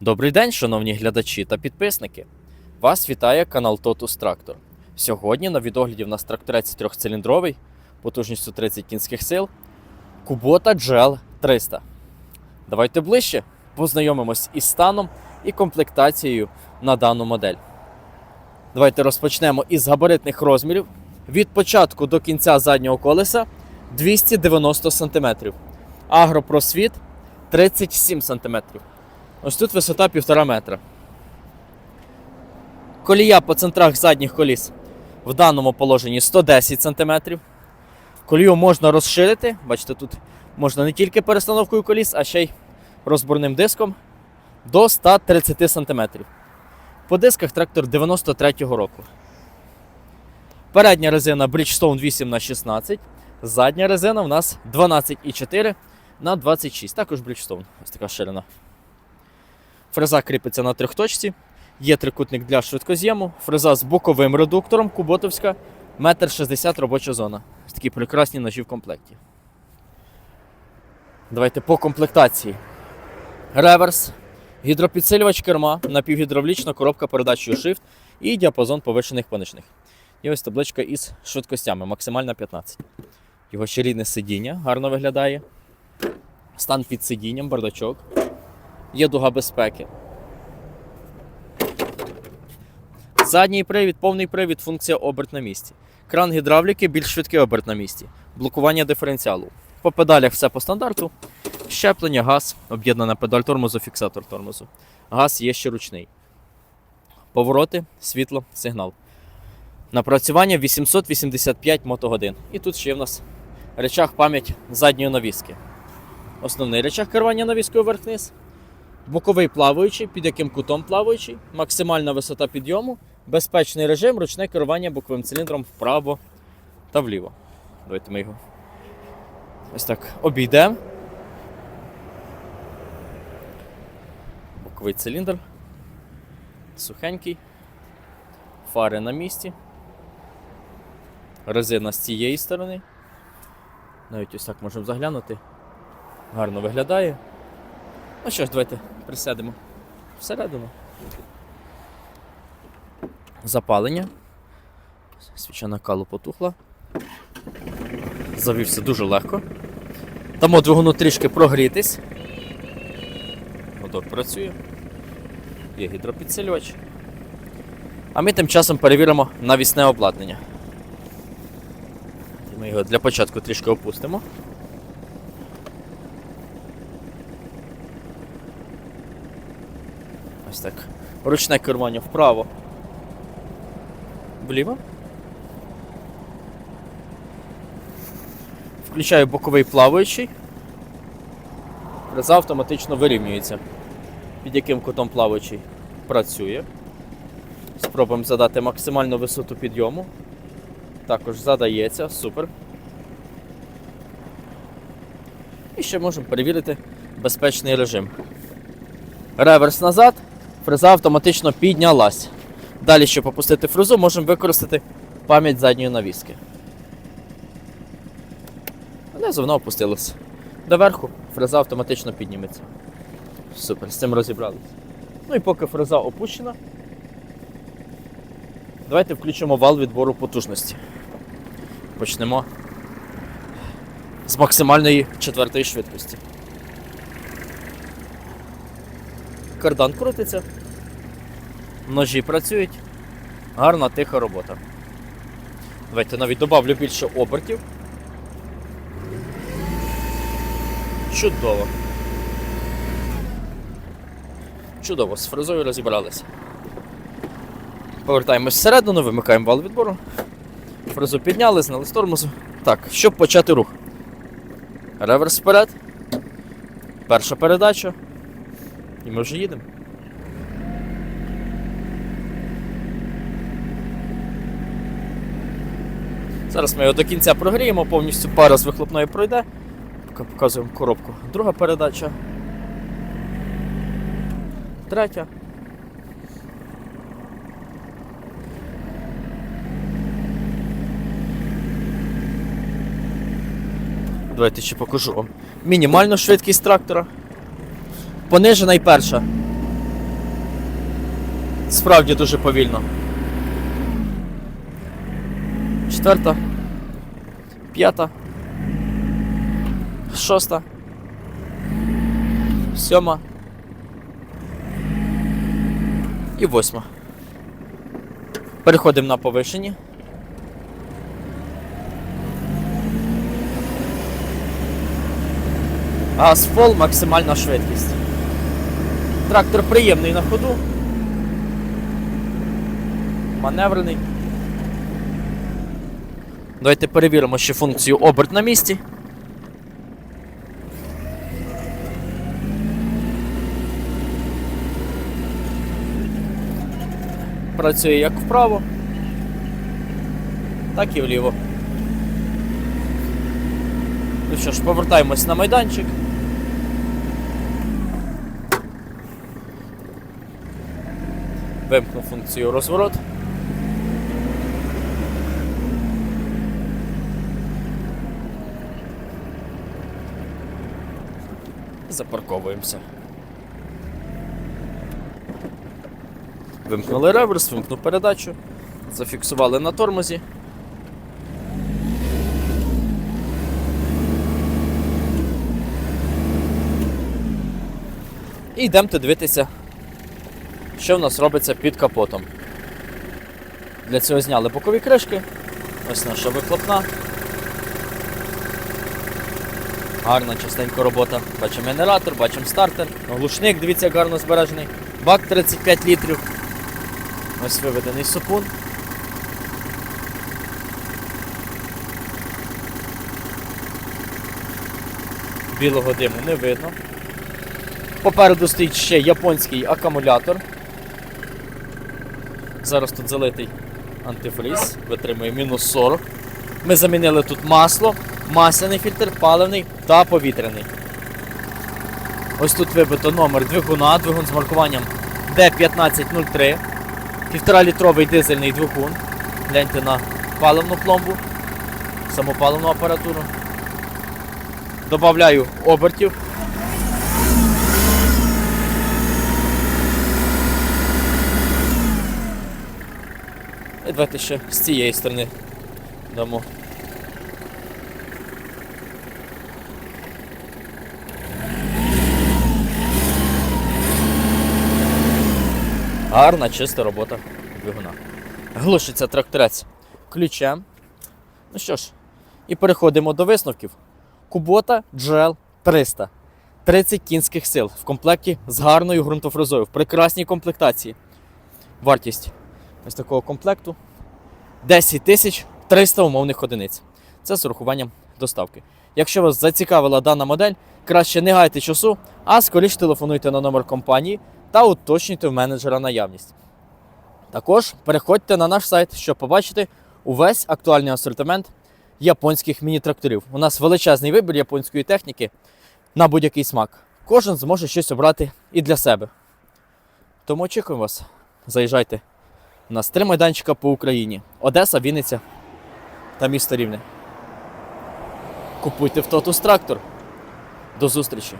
Добрий день, шановні глядачі та підписники. Вас вітає канал Totus Tractor. Сьогодні на відогляді в нас тракторець трьохциліндровий, потужністю 30 кінських сил, Kubota GL 300. Давайте ближче познайомимось із станом і комплектацією на дану модель. Давайте розпочнемо із габаритних розмірів. Від початку до кінця заднього колеса 290 см. Агропросвіт 37 см. Ось тут висота 1,5 метра. Колія по центрах задніх коліс в даному положенні 110 см. Колію можна розширити. Бачите, тут можна не тільки перестановкою коліс, а ще й розборним диском до 130 см. По дисках трактор 93-го року. Передня резина Bridgestone 8х16. Задня резина в нас 12,4 на 26. Також Bridgestone. Ось така ширина. Фреза кріпиться на трьохточці. Є трикутник для швидкоз'єму. Фреза з боковим редуктором Куботовська. 1,60 м робоча зона. Такі прекрасні ножі в комплекті. Давайте по комплектації. Реверс, гідропідсилювач керма, напівгідравлічна коробка передачею Shift і діапазон повишених понижних. І ось табличка із швидкостями, максимальна 15. Його ще рідне сидіння гарно виглядає. Стан під сидінням, бардачок. Є дуга безпеки. Задній привід, повний привід, функція оберт на місці. Кран гідравліки, більш швидкий оберт на місці. Блокування диференціалу. По педалях все по стандарту. Щеплення, газ, об'єднана педаль тормозу, фіксатор тормозу. Газ є ще ручний. Повороти, світло, сигнал. Напрацювання 885 мотогодин. І тут ще в нас речах пам'ять задньої навіски. Основний речах керування навіскою вверх-вниз. Боковий плаваючий, під яким кутом плаваючий, максимальна висота підйому, безпечний режим, ручне керування боковим циліндром вправо та вліво. Давайте ми його ось так обійдемо. Боковий циліндр. Сухенький. Фари на місці. Резина з цієї сторони. Навіть ось так можемо заглянути. Гарно виглядає. Ну що ж, давайте присядемо всередину. Запалення. Свіча накалу потухла. Завівся дуже легко. Дамо двигуну трішки прогрітись. Мотор працює. Є гідропідсилювач. А ми тим часом перевіримо навісне обладнання. Ми його для початку трішки опустимо. Так. Ручне керування вправо. Вліво. Включаю боковий плаваючий. Фреза автоматично вирівнюється. Під яким кутом плаваючий працює. Спробуємо задати максимальну висоту підйому. Також задається, супер. І ще можемо перевірити безпечний режим. Реверс назад, фреза автоматично піднялась. Далі, щоб опустити фрезу, можемо використати пам'ять задньої навіски. Внизу вона опустилась. Доверху фреза автоматично підніметься. Супер, з цим розібралися. Ну і поки фреза опущена, давайте включимо вал відбору потужності. Почнемо з максимальної четвертої швидкості. Кардан крутиться, ножі працюють, гарна тиха робота. Давайте навіть добавлю більше обертів. Чудово. Чудово, з фрезою розібралися. Повертаємось всередину, вимикаємо вал відбору. Фрезу підняли, зняли з тормозу. Так, щоб почати рух. Реверс вперед. Перша передача. І ми вже їдемо. Зараз ми його до кінця прогріємо, повністю пара з вихлопної пройде. Поки показуємо коробку. Друга передача. Третя. Давайте ще покажу вам. Мінімальну швидкість трактора. Понижена і перша. Справді дуже повільно. Четверта. П'ята. Шоста. Сьома. І восьма. Переходимо на повишені. Асфол максимальна швидкість. Трактор приємний на ходу. Маневрений. Давайте перевіримо ще функцію оберт на місці. Працює як вправо, так і вліво. Ну що ж, повертаємось на майданчик. Вимкну функцію розворот. Запарковуємося. Вимкнули реверс, вимкнув передачу, зафіксували на тормозі. І йдемте дивитися, що в нас робиться під капотом. Для цього зняли бокові кришки. Ось наша вихлопна. Гарна частенько робота. Бачимо генератор, бачимо стартер, глушник, дивіться, як гарно збережений. Бак 35 літрів. Ось виведений супун. Білого диму не видно. Попереду стоїть ще японський акумулятор. Зараз тут залитий антифриз, витримує мінус 40. Ми замінили тут масло, масляний фільтр, паливний та повітряний. Ось тут вибито номер двигуна, двигун з маркуванням D1503. Півтора літровий дизельний двигун. Гляньте на паливну пломбу, самопаливну апаратуру. Добавляю обертів. Давайте ще з цієї сторони дамо. Гарна, чиста робота двигуна. Глушиться тракторець ключем. Ну що ж, і переходимо до висновків. Кубота GL 300. 30 кінських сил в комплекті з гарною ґрунтофрезою в прекрасній комплектації. Вартість ось такого комплекту 10 тисяч 300 умовних одиниць. Це з урахуванням доставки. Якщо вас зацікавила дана модель, краще не гайте часу, а скоріше телефонуйте на номер компанії та уточнюйте в менеджера наявність. Також переходьте на наш сайт, щоб побачити увесь актуальний асортимент японських міні-тракторів. У нас величезний вибір японської техніки на будь-який смак. Кожен зможе щось обрати і для себе. Тому очікуємо вас. Заїжджайте. У нас три майданчика по Україні: Одеса, Вінниця та місто Рівне. Купуйте в Тотус трактор. До зустрічі!